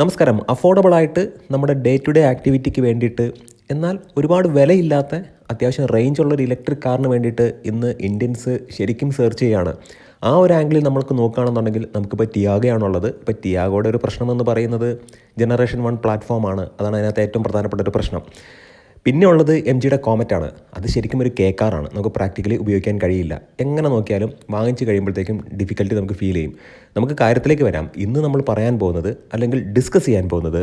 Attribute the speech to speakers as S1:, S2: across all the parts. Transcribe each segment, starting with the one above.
S1: നമസ്കാരം. അഫോർഡബിൾ ആയിട്ട് നമ്മുടെ ഡേ ടു ഡേ ആക്ടിവിറ്റിക്ക് വേണ്ടിയിട്ട് എന്നാൽ ഒരുപാട് വിലയില്ലാത്ത അത്യാവശ്യം റേഞ്ച് ഉള്ള ഒരു ഇലക്ട്രിക് കാറിന് വേണ്ടിയിട്ട് ഇന്ന് ഇന്ത്യൻസ് ശരിക്കും സെർച്ച് ചെയ്യുകയാണ് ആ ഒരു ആംഗിളിൽ നമ്മൾക്ക് നോക്കുകയാണെന്നുണ്ടെങ്കിൽ നമുക്കിപ്പോൾ ടിയാഗയാണുള്ളത്. ഇപ്പോൾ ടിയാഗോയുടെ ഒരു പ്രശ്നമെന്ന് പറയുന്നത് ജനറേഷൻ വൺ പ്ലാറ്റ്ഫോമാണ് അതാണ് അതിനകത്ത് ഏറ്റവും പ്രധാനപ്പെട്ട ഒരു പ്രശ്നം. പിന്നെ ഉള്ളത് എം ജിയുടെ കോമറ്റാണ് അത് ശരിക്കും ഒരു കേക്കാറാണ് നമുക്ക് പ്രാക്ടിക്കലി ഉപയോഗിക്കാൻ കഴിയില്ല. എങ്ങനെ നോക്കിയാലും വാങ്ങിച്ചു കഴിയുമ്പോഴത്തേക്കും ഡിഫിക്കൽട്ടി നമുക്ക് ഫീൽ ചെയ്യും. നമുക്ക് കാര്യത്തിലേക്ക് വരാം. ഇന്ന് നമ്മൾ പറയാൻ പോകുന്നത് അല്ലെങ്കിൽ ഡിസ്കസ് ചെയ്യാൻ പോകുന്നത്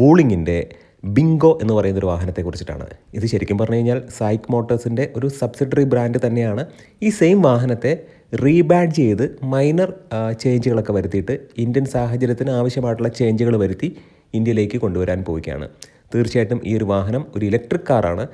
S1: വൂളിങ്ങിന്റെ ബിങ്കോ എന്ന് പറയുന്ന ഒരു വാഹനത്തെക്കുറിച്ചിട്ടാണ്. ഇത് ശരിക്കും പറഞ്ഞു കഴിഞ്ഞാൽ സൈക്ക് മോട്ടോഴ്സിന്റെ ഒരു സബ്സിഡറി ബ്രാൻഡ് തന്നെയാണ്. ഈ സെയിം വാഹനത്തെ റീബാഡ് ചെയ്ത് മൈനർ ചേഞ്ചുകളൊക്കെ വരുത്തിയിട്ട് ഇന്ത്യൻ സാഹചര്യത്തിന് ആവശ്യമായിട്ടുള്ള ചേഞ്ചുകൾ വരുത്തി ഇന്ത്യയിലേക്ക് കൊണ്ടുവരാൻ പോവുകയാണ്. തീർച്ചയായിട്ടും ഈ ഒരു വാഹനം ഒരു ഇലക്ട്രിക് കാറാണ്.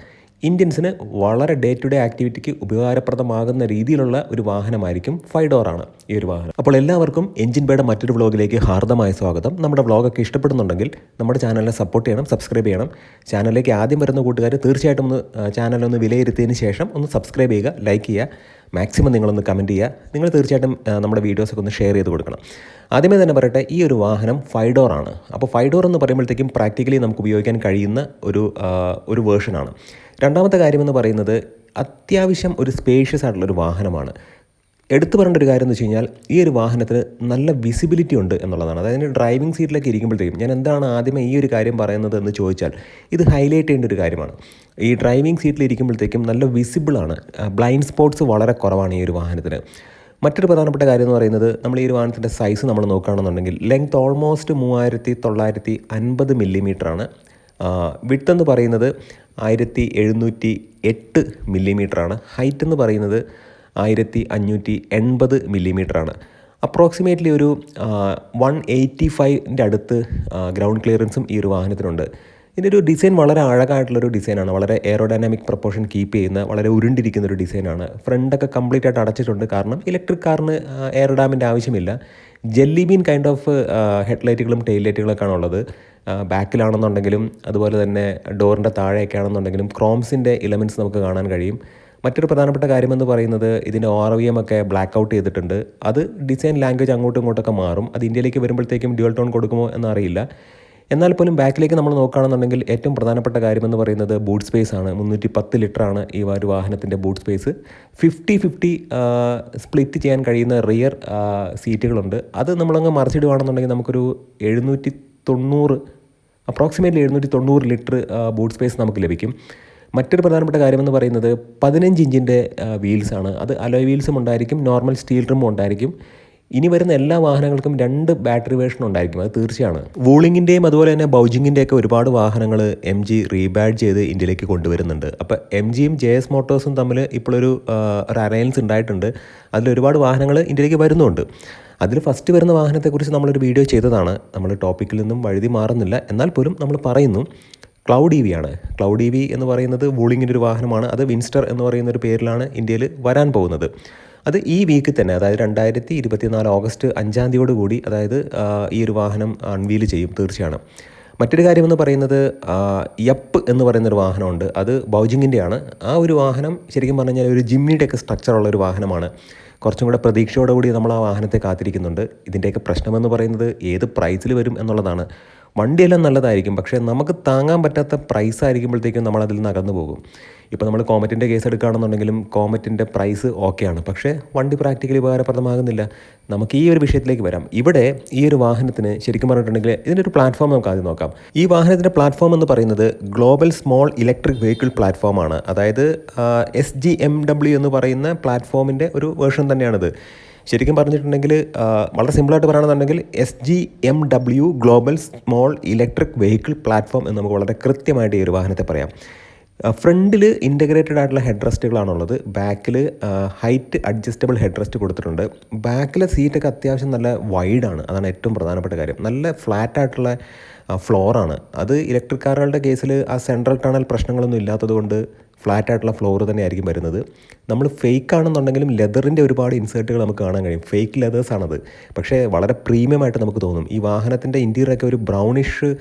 S1: ഇന്ത്യൻസിന് വളരെ ഡേ ടു ഡേ ആക്ടിവിറ്റിക്ക് ഉപകാരപ്രദമാകുന്ന രീതിയിലുള്ള ഒരു വാഹനമായിരിക്കും ഫൈവ് ഡോർ ആണ് ഈ ഒരു വാഹനം. അപ്പോൾ എല്ലാവർക്കും എഞ്ചിൻ ബേയുടെ മറ്റൊരു വ്ളോഗിലേക്ക് ഹാർദമായ സ്വാഗതം. നമ്മുടെ വ്ളോഗൊക്കെ ഇഷ്ടപ്പെടുന്നുണ്ടെങ്കിൽ നമ്മുടെ ചാനലിനെ സപ്പോർട്ട് ചെയ്യണം സബ്സ്ക്രൈബ് ചെയ്യണം. ചാനലിലേക്ക് ആദ്യം വരുന്ന കൂട്ടുകാർ തീർച്ചയായിട്ടും ഒന്ന് ചാനലൊന്ന് വിലയിരുത്തിയതിന് ശേഷം ഒന്ന് സബ്സ്ക്രൈബ് ചെയ്യുക ലൈക്ക് ചെയ്യുക മാക്സിമം നിങ്ങളൊന്ന് കമന്റ് ചെയ്യുക. നിങ്ങൾ തീർച്ചയായിട്ടും നമ്മുടെ വീഡിയോസൊക്കെ ഒന്ന് ഷെയർ ചെയ്ത് കൊടുക്കണം. ആദ്യമേ തന്നെ പറയട്ടെ ഈ ഒരു വാഹനം ഫൈവ് ഡോർ ആണ്. അപ്പോൾ ഫൈവ് ഡോർ എന്ന് പറയുമ്പോഴത്തേക്കും പ്രാക്ടിക്കലി നമുക്ക് ഉപയോഗിക്കാൻ കഴിയുന്ന ഒരു ഒരു വേർഷനാണ് രണ്ടാമത്തെ കാര്യമെന്ന് പറയുന്നത് അത്യാവശ്യം ഒരു സ്പേഷ്യസ് ആയിട്ടുള്ളൊരു വാഹനമാണ്. എടുത്തു പറയേണ്ട ഒരു കാര്യം എന്ന് വെച്ച് കഴിഞ്ഞാൽ ഈ ഒരു വാഹനത്തിന് നല്ല വിസിബിലിറ്റി ഉണ്ട് എന്നുള്ളതാണ്. അതായത് ഡ്രൈവിംഗ് സീറ്റിലൊക്കെ ഇരിക്കുമ്പോഴത്തേക്കും ഞാൻ എന്താണ് ആദ്യമേ ഈ ഒരു കാര്യം പറയുന്നത് എന്ന് ചോദിച്ചാൽ ഇത് ഹൈലൈറ്റ് ചെയ്യേണ്ട ഒരു കാര്യമാണ്. ഈ ഡ്രൈവിംഗ് സീറ്റിൽ ഇരിക്കുമ്പോഴത്തേക്കും നല്ല വിസിബിളാണ് ബ്ലൈൻഡ് സ്പോട്ട്സ് വളരെ കുറവാണ് ഈ ഒരു വാഹനത്തിന്. മറ്റൊരു പ്രധാനപ്പെട്ട കാര്യം എന്ന് പറയുന്നത് നമ്മൾ ഈ ഒരു വാഹനത്തിന്റെ സൈസ് നമ്മൾ നോക്കുകയാണെന്നുണ്ടെങ്കിൽ ലെങ്ത് ഓൾമോസ്റ്റ് മൂവായിരത്തി തൊള്ളായിരത്തി അൻപത് മില്ലിമീറ്ററാണ് വിട്ട് എന്ന് പറയുന്നത് ആയിരത്തി എഴുന്നൂറ്റി എട്ട് മില്ലിമീറ്ററാണ്. ഹൈറ്റ് എന്ന് പറയുന്നത് ആയിരത്തി അഞ്ഞൂറ്റി എൺപത് മില്ലിമീറ്ററാണ്. അപ്രോക്സിമേറ്റ്ലി ഒരു വൺ എയ്റ്റി ഫൈവിന്റെ അടുത്ത് ഗ്രൗണ്ട് ക്ലിയറൻസും ഈ ഒരു വാഹനത്തിനുണ്ട്. ഇതിന്റെ ഒരു ഡിസൈൻ വളരെ അഴകായിട്ടുള്ളൊരു ഡിസൈനാണ്. വളരെ എയറോഡൈനാമിക് പ്രപ്പോർഷൻ കീപ്പ് ചെയ്യുന്ന വളരെ ഉരുണ്ടിരിക്കുന്ന ഒരു ഡിസൈനാണ്. ഫ്രണ്ടൊക്കെ കംപ്ലീറ്റ് ആയിട്ട് അടച്ചിട്ടുണ്ട്. കാരണം ഇലക്ട്രിക് കാറിന് എയറോഡാമിന്റെ ആവശ്യമില്ല. ജെല്ലി ബീൻ കൈൻഡ് ഓഫ് ഹെഡ്ലൈറ്റുകളും ടെയിൽ ലൈറ്റുകളൊക്കെയാണ് ഉള്ളത് ബാക്കിലാണെന്നുണ്ടെങ്കിലും അതുപോലെ തന്നെ ഡോറിന്റെ താഴെയൊക്കെ ആണെന്നുണ്ടെങ്കിലും ക്രോംസിന്റെ ഇലമെന്റ്സ് നമുക്ക് കാണാൻ കഴിയും. മറ്റൊരു പ്രധാനപ്പെട്ട കാര്യമെന്ന് പറയുന്നത് ഇതിന്റെ ഓർ വി എം ഒക്കെ ബ്ലാക്ക് ഔട്ട് ചെയ്തിട്ടുണ്ട്. അത് ഡിസൈൻ ലാംഗ്വേജ് അങ്ങോട്ടും ഇങ്ങോട്ടൊക്കെ മാറും. അത് ഇന്ത്യയിലേക്ക് വരുമ്പോഴത്തേക്കും ഡ്യുവൽ ടോൺ കൊടുക്കുമോ എന്നറിയില്ല. എന്നാൽ പോലും ബാക്കിലേക്ക് നമ്മൾ നോക്കുകയാണെന്നുണ്ടെങ്കിൽ ഏറ്റവും പ്രധാനപ്പെട്ട കാര്യമെന്ന് പറയുന്നത് ബൂട്ട് സ്പേസ് ആണ്. മുന്നൂറ്റി പത്ത് ആണ് ഈ ഒരു വാഹനത്തിന്റെ boot space fifty fifty split ചെയ്യാൻ കഴിയുന്ന റിയർ സീറ്റുകളുണ്ട് അത് നമ്മളങ്ങ് മറിച്ചിടുകയാണെന്നുണ്ടെങ്കിൽ നമുക്കൊരു എഴുന്നൂറ്റി തൊണ്ണൂറ് അപ്രോക്സിമേറ്റ്ലി എഴുന്നൂറ്റി തൊണ്ണൂറ് ലിറ്റർ ബൂട്ട് സ്പേസ് നമുക്ക് ലഭിക്കും. മറ്റൊരു പ്രധാനപ്പെട്ട കാര്യമെന്ന് പറയുന്നത് പതിനഞ്ച് ഇഞ്ചിന്റെ വീൽസാണ് അത് അലോയ് വീൽസും ഉണ്ടായിരിക്കും നോർമൽ സ്റ്റീൽ റിമും ഉണ്ടായിരിക്കും. ഇനി വരുന്ന എല്ലാ വാഹനങ്ങൾക്കും രണ്ട് ബാറ്ററി വേർഷൻ ഉണ്ടായിരിക്കും അത് തീർച്ചയാണ്. വൂളിങ്ങിന്റെയും അതുപോലെ തന്നെ ബൗജിങ്ങിന്റെയൊക്കെ ഒരുപാട് വാഹനങ്ങൾ എം ജി റീബാഡ് ചെയ്ത് ഇന്ത്യയിലേക്ക് കൊണ്ടുവരുന്നുണ്ട്. അപ്പോൾ എം ജിയും ജെ എസ് മോട്ടോഴ്സും തമ്മിൽ ഇപ്പോഴൊരു ഒരു അലയൻസ് ഉണ്ടായിട്ടുണ്ട്. അതിൽ ഒരുപാട് വാഹനങ്ങൾ ഇന്ത്യയിലേക്ക് വരുന്നുണ്ട്. അതിൽ ഫസ്റ്റ് വരുന്ന വാഹനത്തെക്കുറിച്ച് നമ്മളൊരു വീഡിയോ ചെയ്തതാണ്. നമ്മൾ ടോപ്പിക്കിൽ നിന്നും വഴുതി മാറുന്നില്ല. എന്നാൽ പോലും നമ്മൾ പറയുന്നു ക്ലൗഡ് ഇ വി ആണ്. ക്ലൗഡ് ഇ വി എന്ന് പറയുന്നത് വൂളിങ്ങിന്റെ ഒരു വാഹനമാണ്. അത് വിൻസ്റ്റർ എന്ന് പറയുന്ന ഒരു പേരിലാണ് ഇന്ത്യയിൽ വരാൻ പോകുന്നത്. അത് ഈ വീക്കിൽ തന്നെ അതായത് രണ്ടായിരത്തി ഇരുപത്തിനാല് ഓഗസ്റ്റ് അഞ്ചാം തീയതിയോട് കൂടി അതായത് ഈ ഒരു വാഹനം അൺവീൽ ചെയ്യും തീർച്ചയാണ്. മറ്റൊരു കാര്യമെന്ന് പറയുന്നത് യപ്പ് എന്ന് പറയുന്നൊരു വാഹനമുണ്ട്. അത് ബൗജിങ്ങിന്റെയാണ്. ആ ഒരു വാഹനം ശരിക്കും പറഞ്ഞു കഴിഞ്ഞാൽ ഒരു ജിമ്മിയുടെയൊക്കെ സ്ട്രക്ചറുള്ള ഒരു വാഹനമാണ്. കുറച്ചും കൂടെ പ്രതീക്ഷയോടുകൂടി നമ്മൾ ആ വാഹനത്തെ കാത്തിരിക്കുന്നുണ്ട്. ഇതിന്റെയൊക്കെ പ്രശ്നമെന്ന് പറയുന്നത് ഏത് പ്രൈസിൽ വരും എന്നുള്ളതാണ്. വണ്ടിയെല്ലാം നല്ലതായിരിക്കും. പക്ഷേ നമുക്ക് താങ്ങാൻ പറ്റാത്ത പ്രൈസ് ആയിരിക്കുമ്പോഴത്തേക്കും നമ്മൾ അതിൽ നിന്ന് അകന്നു പോകും. ഇപ്പോൾ നമ്മൾ കോമറ്റിന്റെ കേസ് എടുക്കുകയാണെന്നുണ്ടെങ്കിലും കോമറ്റിന്റെ പ്രൈസ് ഓക്കെയാണ് പക്ഷേ വണ്ടി പ്രാക്ടിക്കലി ഉപകാരപ്രദമാകുന്നില്ല. നമുക്ക് ഈ ഒരു വിഷയത്തിലേക്ക് വരാം. ഇവിടെ ഈ ഒരു വാഹനത്തിന് ശരിക്കും പറഞ്ഞിട്ടുണ്ടെങ്കിൽ ഇതിന്റെ ഒരു പ്ലാറ്റ്ഫോം നമുക്ക് ആദ്യം നോക്കാം. ഈ വാഹനത്തിന്റെ പ്ലാറ്റ്ഫോം എന്ന് പറയുന്നത് ഗ്ലോബൽ സ്മോൾ ഇലക്ട്രിക് വെഹിക്കിൾ പ്ലാറ്റ്ഫോമാണ് അതായത് എസ് ജി എം ഡബ്ല്യു എന്ന് പറയുന്ന പ്ലാറ്റ്ഫോമിന്റെ ഒരു വേർഷൻ തന്നെയാണിത്. ശരിക്കും പറഞ്ഞിട്ടുണ്ടെങ്കിൽ വളരെ സിമ്പിളായിട്ട് പറയുകയാണെന്നുണ്ടെങ്കിൽ S G M W global small electric vehicle platform എന്ന് നമുക്ക് വളരെ കൃത്യമായിട്ട് ഈ ഒരു വാഹനത്തെ പറയാം. ഫ്രണ്ടിൽ ഇന്റഗ്രേറ്റഡ് ആയിട്ടുള്ള ഹെഡ് റെസ്റ്റുകളാണുള്ളത് ബാക്കിൽ ഹൈറ്റ് അഡ്ജസ്റ്റബിൾ ഹെഡ് റെസ്റ്റ് കൊടുത്തിട്ടുണ്ട്. ബാക്കിലെ സീറ്റൊക്കെ അത്യാവശ്യം നല്ല വൈഡാണ് അതാണ് ഏറ്റവും പ്രധാനപ്പെട്ട കാര്യം. നല്ല ഫ്ലാറ്റ് ആയിട്ടുള്ള ഫ്ലോറാണ് അത് ഇലക്ട്രിക് കാറുകളുടെ കേസിൽ ആ സെൻട്രൽ ടണൽ പ്രശ്നങ്ങളൊന്നും ഇല്ലാത്തത് കൊണ്ട് ഫ്ലാറ്റ് ആയിട്ടുള്ള ഫ്ലോർ തന്നെയായിരിക്കും വരുന്നത്. നമ്മൾ ഫേക്ക് ആണെന്നുണ്ടെങ്കിലും ലെതറിന്റെ ഒരുപാട് ഇൻസേർട്ടുകൾ നമുക്ക് കാണാൻ കഴിയും. ഫേക്ക് ലെതേഴ്സാണത് പക്ഷേ വളരെ പ്രീമിയം ആയിട്ട് നമുക്ക് തോന്നും. ഈ വാഹനത്തിന്റെ ഇന്റീരിയറൊക്കെ ഒരു ബ്രൗണിഷ്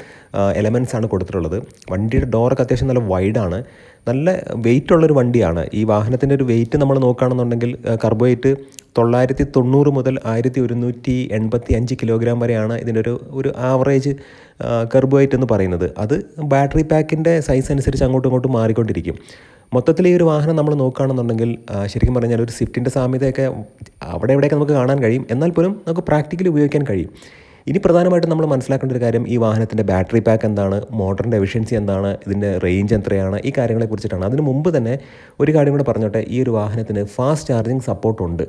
S1: എലമെൻസ് ആണ് കൊടുത്തിട്ടുള്ളത്. വണ്ടിയുടെ ഡോറൊക്കെ അത്യാവശ്യം നല്ല വൈഡാണ് നല്ല വെയിറ്റ് ഉള്ളൊരു വണ്ടിയാണ്. ഈ വാഹനത്തിന്റെ ഒരു വെയിറ്റ് നമ്മൾ നോക്കുകയാണെന്നുണ്ടെങ്കിൽ കാർബോഹൈറ്റ് തൊള്ളായിരത്തി തൊണ്ണൂറ് മുതൽ ആയിരത്തി ഒരുന്നൂറ്റി എൺപത്തി അഞ്ച് കിലോഗ്രാം വരെയാണ് ഇതിന്റെ ഒരു ഒരു ആവറേജ് കർബ് വെയിറ്റ് എന്ന് പറയുന്നത്. അത് ബാറ്ററി പാക്കിന്റെ സൈസ് അനുസരിച്ച് അങ്ങോട്ടും ഇങ്ങോട്ടും മാറിക്കൊണ്ടിരിക്കും. മൊത്തത്തിൽ ഈ ഒരു വാഹനം നമ്മൾ നോക്കുകയാണെന്നുണ്ടെങ്കിൽ ശരിക്കും പറഞ്ഞാൽ ഒരു സ്വിഫ്റ്റിന്റെ സാമ്യതയൊക്കെ അവിടെ എവിടെയൊക്കെ നമുക്ക് കാണാൻ കഴിയും. എന്നാൽ പോലും നമുക്ക് പ്രാക്ടിക്കലി ഉപയോഗിക്കാൻ കഴിയും. ഇനി പ്രധാനമായിട്ടും നമ്മൾ മനസ്സിലാക്കേണ്ട ഒരു കാര്യം ഈ വാഹനത്തിന്റെ ബാറ്ററി പാക്ക് എന്താണ് മോട്ടറിന്റെ എഫിഷ്യൻസി എന്താണ് ഇതിന്റെ റേഞ്ച് എത്രയാണ് ഈ കാര്യങ്ങളെ കുറിച്ചിട്ടാണ്. അതിന് മുമ്പ് തന്നെ ഒരു കാര്യം കൂടെ പറഞ്ഞോട്ടെ ഈ ഒരു വാഹനത്തിന് ഫാസ്റ്റ് ചാർജിങ് സപ്പോർട്ടുണ്ട്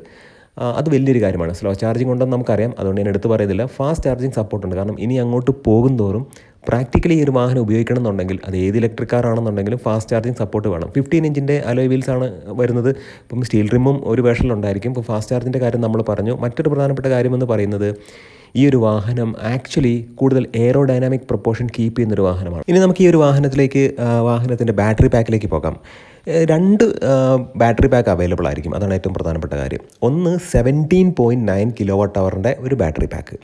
S1: അത് വലിയൊരു കാര്യമാണ്. സ്ലോ ചാർജിങ് ഉണ്ടെന്ന് നമുക്കറിയാം അതുകൊണ്ട് ഞാൻ എടുത്ത് പറയുന്നില്ല. ഫാസ്റ്റ് ചാർജിങ് സപ്പോർട്ടുണ്ട് കാരണം ഇനി അങ്ങോട്ട് പോകും തോറും പ്രാക്ടിക്കലി ഈ ഒരു വാഹനം ഉപയോഗിക്കണം എന്നുണ്ടെങ്കിൽ അത് ഏത് ഇലക്ട്രിക് കാർ ആണെന്നുണ്ടെങ്കിലും ഫാസ്റ്റ് ചാർജിങ് സപ്പോർട്ട് വേണം. ഫിഫ്റ്റീൻ ഇഞ്ചിന്റെ അലോയ് വീൽസ് ആണ് വരുന്നത്. ഇപ്പം സ്റ്റീൽ റിമ്മും ഒരു വേഷനിലുണ്ടായിരിക്കും ഇപ്പോൾ ഫാസ്റ്റ് ചാർജിന്റെ കാര്യം നമ്മൾ പറഞ്ഞു. മറ്റൊരു പ്രധാനപ്പെട്ട കാര്യമെന്ന് പറയുന്നത് ഈ ഒരു വാഹനം ആക്ച്വലി കൂടുതൽ എയറോ ഡൈനാമിക് പ്രൊപ്പോർഷൻ കീപ്പ് ചെയ്യുന്നൊരു വാഹനമാണ്. ഇനി നമുക്ക് ഈ ഒരു വാഹനത്തിലേക്ക് വാഹനത്തിന്റെ ബാറ്ററി പാക്കിലേക്ക് പോകാം. രണ്ട് ബാറ്ററി പാക്ക് അവൈലബിൾ ആയിരിക്കും. അതാണ് ഏറ്റവും പ്രധാനപ്പെട്ട കാര്യം. ഒന്ന് seventeen point nine kilo watt അവറിന്റെ ഒരു ബാറ്ററി പാക്ക്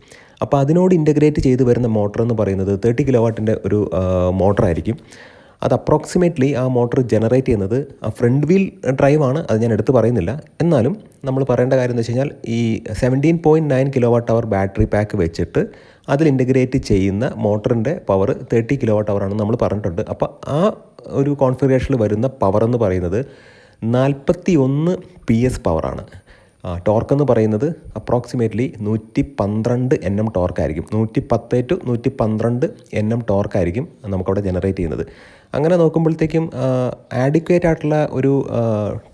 S1: അപ്പോൾ അതിനോട് ഇന്റഗ്രേറ്റ് ചെയ്ത് വരുന്ന മോട്ടർ എന്ന് പറയുന്നത് തേർട്ടി കിലോ വാട്ടിന്റെ ഒരു മോട്ടറായിരിക്കും അത് അപ്രോക്സിമേറ്റ്ലി ആ മോട്ടോർ ജനറേറ്റ് ചെയ്യുന്നത് ആ ഫ്രണ്ട് വീൽ ഡ്രൈവാണ് അത് ഞാൻ എടുത്തു പറയുന്നില്ല. എന്നാലും നമ്മൾ പറയേണ്ട കാര്യം എന്ന് വെച്ച് കഴിഞ്ഞാൽ ഈ seventeen point nine kilowatt hour battery pack വെച്ചിട്ട് അതിൽ ഇന്റഗ്രേറ്റ് ചെയ്യുന്ന മോട്ടറിന്റെ പവർ തേർട്ടി കിലോ വാട്ട് അവറാണെന്ന് നമ്മൾ പറഞ്ഞിട്ടുണ്ട്. അപ്പോൾ ആ ഒരു കോൺഫിഗറേഷനിൽ വരുന്ന പവർ എന്ന് പറയുന്നത് നാൽപ്പത്തി ഒന്ന് പി എസ് പവറാണ് ടോർക്ക് എന്ന് പറയുന്നത് അപ്രോക്സിമേറ്റ്ലി നൂറ്റി പന്ത്രണ്ട് എൻ എം ടോർക്കായിരിക്കും നൂറ്റി പത്ത് ടു നൂറ്റി പന്ത്രണ്ട് എൻ എം ടോർക്കായിരിക്കും നമുക്കവിടെ ജനറേറ്റ് ചെയ്യുന്നത്. അങ്ങനെ നോക്കുമ്പോഴത്തേക്കും ആഡിക്വേറ്റ് ആയിട്ടുള്ള ഒരു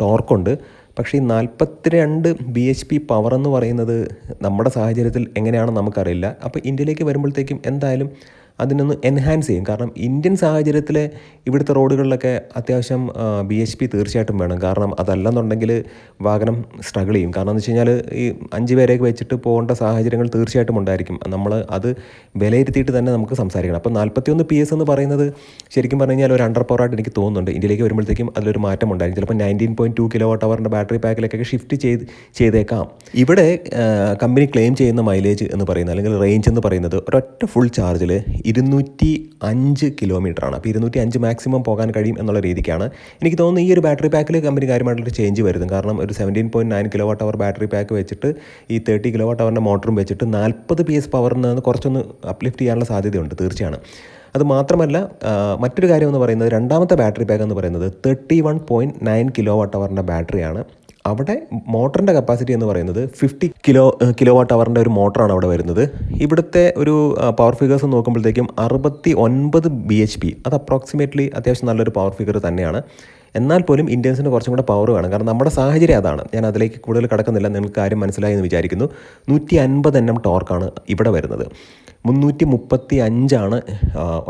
S1: ടോർക്കുണ്ട് പക്ഷേ ഈ നാൽപ്പത്തി രണ്ട് ബി എച്ച് പി പവർ എന്ന് പറയുന്നത് നമ്മുടെ സാഹചര്യത്തിൽ എങ്ങനെയാണെന്ന് നമുക്കറിയില്ല. അപ്പോൾ ഇന്ത്യയിലേക്ക് വരുമ്പോഴത്തേക്കും എന്തായാലും അതിനൊന്ന് എൻഹാൻസ് ചെയ്യും. കാരണം ഇന്ത്യൻ സാഹചര്യത്തിൽ ഇവിടുത്തെ റോഡുകളിലൊക്കെ അത്യാവശ്യം ബി എച്ച് പി തീർച്ചയായിട്ടും വേണം. കാരണം അതല്ലെന്നുണ്ടെങ്കിൽ വാഹനം സ്ട്രഗിൾ ചെയ്യും. കാരണം എന്ന് വെച്ച് കഴിഞ്ഞാൽ ഈ അഞ്ച് പേരെയൊക്കെ വെച്ചിട്ട് പോകേണ്ട സാഹചര്യങ്ങൾ തീർച്ചയായിട്ടും ഉണ്ടായിരിക്കും. നമ്മൾ അത് വിലയിരുത്തിയിട്ട് തന്നെ നമുക്ക് സംസാരിക്കണം. അപ്പോൾ നാൽപ്പത്തിയൊന്ന് പി എസ് എന്ന് പറയുന്നത് ശരിക്കും പറഞ്ഞു കഴിഞ്ഞാൽ ഒരു അണ്ടർ പവറായിട്ട് എനിക്ക് തോന്നുന്നുണ്ട്. ഇന്ത്യയിലേക്ക് വരുമ്പോഴത്തേക്കും അതിലൊരു മാറ്റം ഉണ്ടായിരിക്കും. ചിലപ്പോൾ nineteen point two kilo watt അവറിന്റെ ബാറ്ററി പാക്കിലേക്കൊക്കെ ഷിഫ്റ്റ് ചെയ്ത് ചെയ്തേക്കാം. ഇവിടെ കമ്പനി ക്ലെയിം ചെയ്യുന്ന മൈലേജ് എന്ന് പറയുന്നത് അല്ലെങ്കിൽ റേഞ്ച് എന്ന് പറയുന്നത് ഒരൊറ്റ ഫുൾ ചാർജിൽ ഇരുന്നൂറ്റി അഞ്ച് കിലോമീറ്ററാണ്. അപ്പോൾ ഇരുന്നൂറ്റി അഞ്ച് മാക്സിമം പോകാൻ കഴിയും എന്നുള്ള രീതിക്കാണ്. എനിക്ക് തോന്നുന്നു ഈ ഒരു ബാറ്ററി പാക്കിൽ കമ്പനി കാര്യമായിട്ടൊരു ചേഞ്ച് വരുന്നു. കാരണം ഒരു seventeen point nine kilowatt hour battery pack വെച്ചിട്ട് ഈ തേർട്ടി കിലോ വാട്ട് അവറിന്റെ മോട്ടറും വെച്ചിട്ട് നാൽപ്പത് പി എസ് പവറിൽ നിന്ന് കുറച്ചൊന്ന് അപ്ലിഫ്റ്റ് ചെയ്യാനുള്ള സാധ്യതയുണ്ട് തീർച്ചയാണ്. അത് മാത്രമല്ല മറ്റൊരു കാര്യം എന്ന് പറയുന്നത് രണ്ടാമത്തെ ബാറ്ററി പാക്ക് എന്ന് പറയുന്നത് thirty one point nine kilowatt അവറിന്റെ ബാറ്ററിയാണ് അവിടെ മോട്ടറിന്റെ കപ്പാസിറ്റി എന്ന് പറയുന്നത് ഫിഫ്റ്റി കിലോ കിലോ വാട്ട് അവറിന്റെ ഒരു മോട്ടറാണ് അവിടെ വരുന്നത്. ഇവിടുത്തെ ഒരു പവർ ഫിഗേഴ്സ് നോക്കുമ്പോഴത്തേക്കും അറുപത്തി ഒൻപത് ബി എച്ച് പി അത് അപ്രോക്സിമേറ്റ്ലി അത്യാവശ്യം നല്ലൊരു പവർ ഫിഗർ തന്നെയാണ്. എന്നാൽ പോലും ഇന്ത്യൻസിന് കുറച്ചും കൂടെ പവർ വേണം. കാരണം നമ്മുടെ സാഹചര്യം അതാണ്. ഞാൻ അതിലേക്ക് കൂടുതൽ കടക്കുന്നില്ല നിങ്ങൾക്ക് കാര്യം മനസ്സിലായി എന്ന് വിചാരിക്കുന്നു. നൂറ്റി അൻപത് എണ്ണം ടോർക്കാണ് ഇവിടെ വരുന്നത്. മുന്നൂറ്റി മുപ്പത്തി അഞ്ചാണ്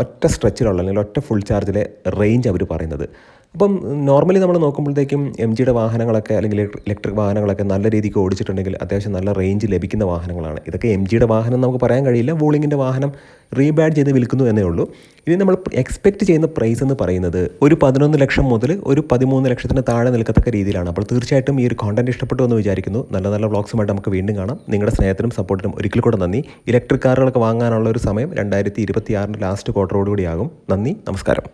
S1: ഒറ്റ സ്ട്രെച്ചിലുള്ള അല്ലെങ്കിൽ ഒറ്റ ഫുൾ ചാർജിലെ റേഞ്ച് അവർ പറയുന്നത്. അപ്പം നോർമലി നമ്മൾ നോക്കുമ്പോഴത്തേക്കും എം ജിയുടെ വാഹനങ്ങളൊക്കെ അല്ലെങ്കിൽ ഇലക്ട്രിക് വാഹനങ്ങളൊക്കെ നല്ല രീതിക്ക് ഓടിച്ചിട്ടുണ്ടെങ്കിൽ അത്യാവശ്യം നല്ല റേഞ്ച് ലഭിക്കുന്ന വാഹനങ്ങളാണ്. ഇതൊക്കെ എം ജിയുടെ വാഹനം നമുക്ക് പറയാൻ കഴിയില്ല. വൂളിങ്ങിന്റെ വാഹനം റീബാഡ് ചെയ്ത് വിൽക്കുന്നു എന്നേ ഉള്ളൂ. ഇനി നമ്മൾ എക്സ്പെക്റ്റ് ചെയ്യുന്ന പ്രൈസ് എന്ന് പറയുന്നത് ഒരു പതിനൊന്ന് ലക്ഷം മുതൽ ഒരു പതിമൂന്ന് ലക്ഷത്തിന് താഴെ നിൽക്കത്തക്ക രീതിയിലാണ്. അപ്പോൾ തീർച്ചയായിട്ടും ഈ ഒരു കോണ്ടന്റ് ഇഷ്ടപ്പെട്ടു എന്ന് വിചാരിക്കുന്നു. നല്ല നല്ല വ്ളോഗ്സുമായിട്ട് നമുക്ക് വീണ്ടും കാണാം. നിങ്ങളുടെ സ്നേഹത്തിനും സപ്പോർട്ടിനും ഒരിക്കൽ കൂടെ നന്ദി. ഇലക്ട്രിക് കാറുകളൊക്കെ വാങ്ങാനുള്ള ഒരു സമയം രണ്ടായിരത്തി ഇരുപത്തി ആറിന്റെ ലാസ്റ്റ് ക്വാർട്ടറോടുകൂടിയാകും നന്ദി. നമസ്കാരം.